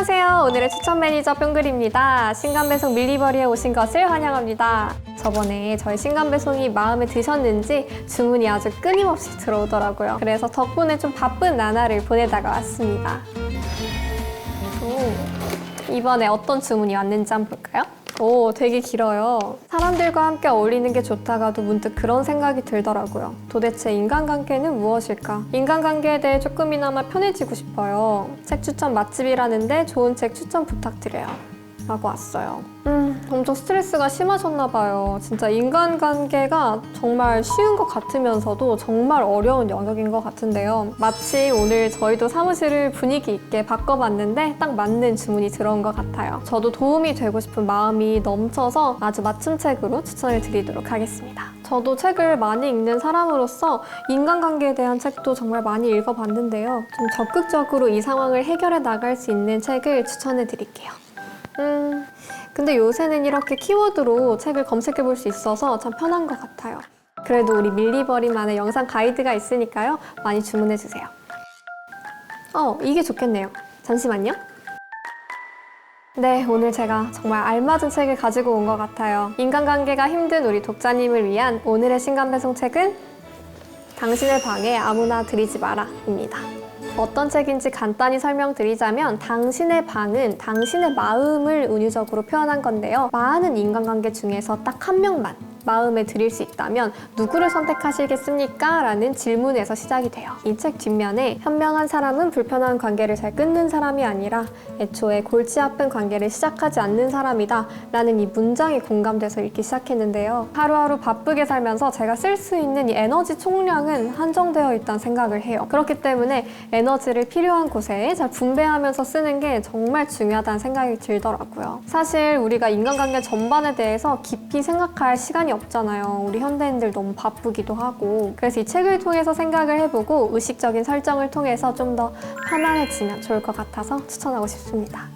안녕하세요. 오늘의 추천 매니저 뿅글입니다. 신간배송 밀리버리에 오신 것을 환영합니다. 저번에 저희 신간배송이 마음에 드셨는지 주문이 아주 끊임없이 들어오더라고요. 그래서 덕분에 좀 바쁜 나날을 보내다가 왔습니다. 오, 이번에 어떤 주문이 왔는지 한번 볼까요? 오, 되게 길어요. 사람들과 함께 어울리는 게 좋다가도 문득 그런 생각이 들더라고요. 도대체 인간관계는 무엇일까? 인간관계에 대해 조금이나마 편해지고 싶어요. 책 추천 맛집이라는데 좋은 책 추천 부탁드려요. 라고 왔어요. 음, 엄청 스트레스가 심하셨나 봐요. 진짜 인간관계가 정말 쉬운 것 같으면서도 정말 어려운 영역인 것 같은데요. 마치 오늘 저희도 사무실을 분위기 있게 바꿔봤는데 딱 맞는 주문이 들어온 것 같아요. 저도 도움이 되고 싶은 마음이 넘쳐서 아주 맞춤 책으로 추천을 드리도록 하겠습니다. 저도 책을 많이 읽는 사람으로서 인간관계에 대한 책도 정말 많이 읽어봤는데요. 좀 적극적으로 이 상황을 해결해 나갈 수 있는 책을 추천해 드릴게요. 음, 근데 요새는 이렇게 키워드로 책을 검색해 볼 수 있어서 참 편한 것 같아요. 그래도 우리 밀리버리만의 영상 가이드가 있으니까요. 많이 주문해 주세요. 어, 이게 좋겠네요. 잠시만요. 네, 오늘 제가 정말 알맞은 책을 가지고 온 것 같아요. 인간관계가 힘든 우리 독자님을 위한 오늘의 신간배송 책은 당신의 방에 아무나 들이지 마라 입니다. 어떤 책인지 간단히 설명드리자면 당신의 방은 당신의 마음을 은유적으로 표현한 건데요. 많은 인간관계 중에서 딱 한 명만 마음에 들일 수 있다면 누구를 선택하시겠습니까? 라는 질문에서 시작이 돼요. 이 책 뒷면에 현명한 사람은 불편한 관계를 잘 끊는 사람이 아니라 애초에 골치 아픈 관계를 시작하지 않는 사람이다 라는 이 문장이 공감돼서 읽기 시작했는데요. 하루하루 바쁘게 살면서 제가 쓸 수 있는 이 에너지 총량은 한정되어 있다는 생각을 해요. 그렇기 때문에 에너지를 필요한 곳에 잘 분배하면서 쓰는 게 정말 중요하다는 생각이 들더라고요. 사실 우리가 인간관계 전반에 대해서 깊이 생각할 시간이 없잖아요. 우리 현대인들 너무 바쁘기도 하고. 그래서 이 책을 통해서 생각을 해보고 의식적인 설정을 통해서 좀 더 편안해지면 좋을 것 같아서 추천하고 싶습니다.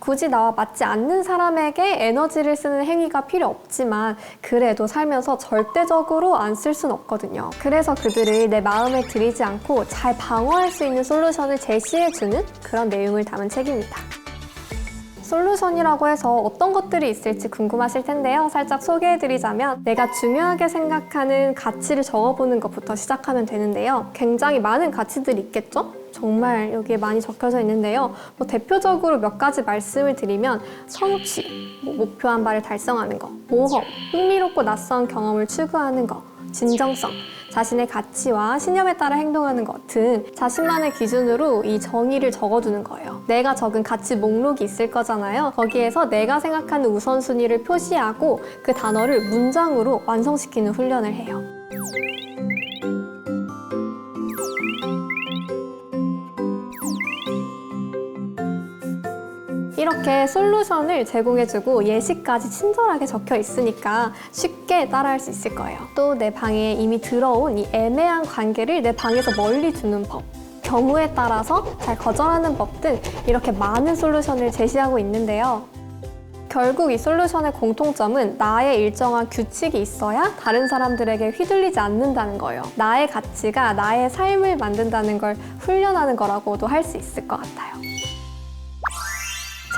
굳이 나와 맞지 않는 사람에게 에너지를 쓰는 행위가 필요 없지만 그래도 살면서 절대적으로 안 쓸 순 없거든요. 그래서 그들을 내 마음에 들이지 않고 잘 방어할 수 있는 솔루션을 제시해주는 그런 내용을 담은 책입니다. 솔루션이라고 해서 어떤 것들이 있을지 궁금하실 텐데요. 살짝 소개해드리자면 내가 중요하게 생각하는 가치를 적어보는 것부터 시작하면 되는데요. 굉장히 많은 가치들이 있겠죠? 정말 여기에 많이 적혀져 있는데요. 뭐 대표적으로 몇 가지 말씀을 드리면 성취, 뭐 목표 한 바를 달성하는 거, 모험, 흥미롭고 낯선 경험을 추구하는 거, 진정성, 자신의 가치와 신념에 따라 행동하는 것등 자신만의 기준으로 이 정의를 적어두는 거예요. 내가 적은 가치 목록이 있을 거잖아요. 거기에서 내가 생각하는 우선순위를 표시하고 그 단어를 문장으로 완성시키는 훈련을 해요. 이렇게 솔루션을 제공해주고 예시까지 친절하게 적혀 있으니까 쉽게 따라할 수 있을 거예요. 또 내 방에 이미 들어온 이 애매한 관계를 내 방에서 멀리 두는 법. 경우에 따라서 잘 거절하는 법 등 이렇게 많은 솔루션을 제시하고 있는데요. 결국 이 솔루션의 공통점은 나의 일정한 규칙이 있어야 다른 사람들에게 휘둘리지 않는다는 거예요. 나의 가치가 나의 삶을 만든다는 걸 훈련하는 거라고도 할 수 있을 것 같아요.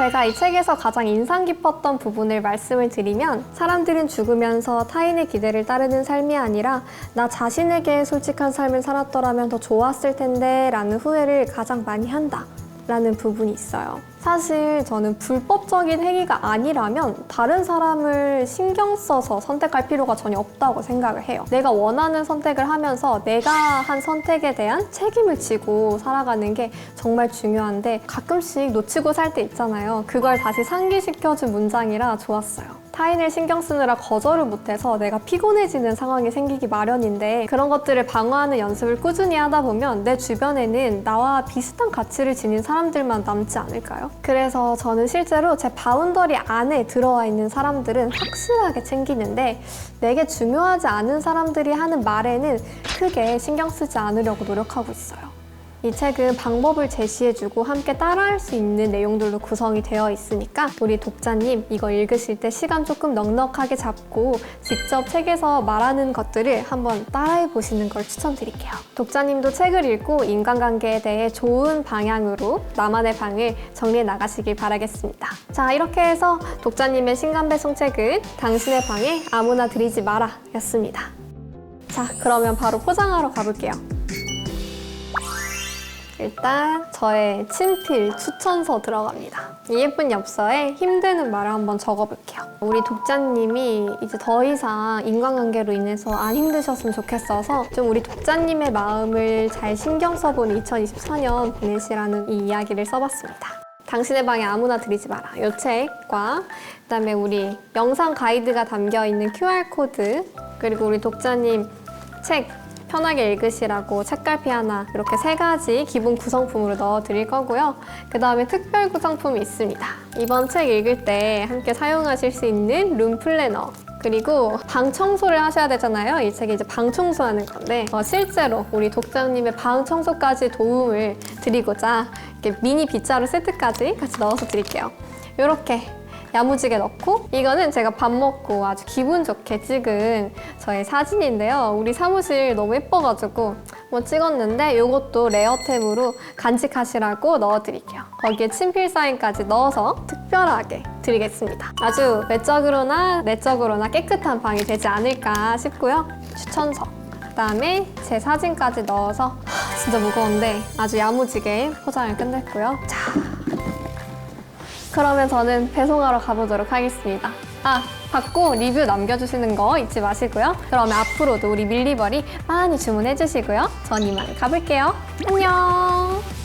제가 이 책에서 가장 인상 깊었던 부분을 말씀을 드리면 사람들은 죽으면서 타인의 기대를 따르는 삶이 아니라 나 자신에게 솔직한 삶을 살았더라면 더 좋았을 텐데 라는 후회를 가장 많이 한다 라는 부분이 있어요. 사실 저는 불법적인 행위가 아니라면 다른 사람을 신경 써서 선택할 필요가 전혀 없다고 생각을 해요. 내가 원하는 선택을 하면서 내가 한 선택에 대한 책임을 지고 살아가는 게 정말 중요한데 가끔씩 놓치고 살 때 있잖아요. 그걸 다시 상기시켜준 문장이라 좋았어요. 타인을 신경 쓰느라 거절을 못해서 내가 피곤해지는 상황이 생기기 마련인데 그런 것들을 방어하는 연습을 꾸준히 하다 보면 내 주변에는 나와 비슷한 가치를 지닌 사람들만 남지 않을까요? 그래서 저는 실제로 제 바운더리 안에 들어와 있는 사람들은 확실하게 챙기는데 내게 중요하지 않은 사람들이 하는 말에는 크게 신경 쓰지 않으려고 노력하고 있어요. 이 책은 방법을 제시해주고 함께 따라할 수 있는 내용들로 구성이 되어 있으니까 우리 독자님 이거 읽으실 때 시간 조금 넉넉하게 잡고 직접 책에서 말하는 것들을 한번 따라해 보시는 걸 추천드릴게요. 독자님도 책을 읽고 인간관계에 대해 좋은 방향으로 나만의 방을 정리해 나가시길 바라겠습니다. 자, 이렇게 해서 독자님의 신간배송 책은 당신의 방에 아무나 들이지 마라 였습니다. 자, 그러면 바로 포장하러 가볼게요. 일단 저의 친필 추천서 들어갑니다. 이 예쁜 엽서에 힘드는 말을 한번 적어볼게요. 우리 독자님이 이제 더 이상 인간관계로 인해서 안 힘드셨으면 좋겠어서 좀 우리 독자님의 마음을 잘 신경 써보는 2024년 보내시라는 이 이야기를 써봤습니다. 당신의 방에 아무나 들이지 마라. 이 책과 그다음에 우리 영상 가이드가 담겨 있는 QR 코드 그리고 우리 독자님 책 편하게 읽으시라고 책갈피 하나 이렇게 세 가지 기본 구성품으로 넣어 드릴 거고요. 그 다음에 특별 구성품이 있습니다. 이번 책 읽을 때 함께 사용하실 수 있는 룸 플래너. 그리고 방 청소를 하셔야 되잖아요. 이 책이 이제 방 청소하는 건데 어, 실제로 우리 독자님의 방 청소까지 도움을 드리고자 이렇게 미니 빗자루 세트까지 같이 넣어서 드릴게요. 이렇게 야무지게 넣고 이거는 제가 밥 먹고 아주 기분 좋게 찍은 저의 사진인데요. 우리 사무실 너무 예뻐가지고 뭐 찍었는데 이것도 레어템으로 간직하시라고 넣어드릴게요. 거기에 친필 사인까지 넣어서 특별하게 드리겠습니다. 아주 외적으로나 내적으로나 깨끗한 방이 되지 않을까 싶고요. 추천서. 그다음에 제 사진까지 넣어서 하, 진짜 무거운데 아주 야무지게 포장을 끝냈고요. 자, 그러면 저는 배송하러 가보도록 하겠습니다. 아, 받고 리뷰 남겨주시는 거 잊지 마시고요. 그러면 앞으로도 우리 밀리버리 많이 주문해주시고요. 전 이만 가볼게요. 안녕!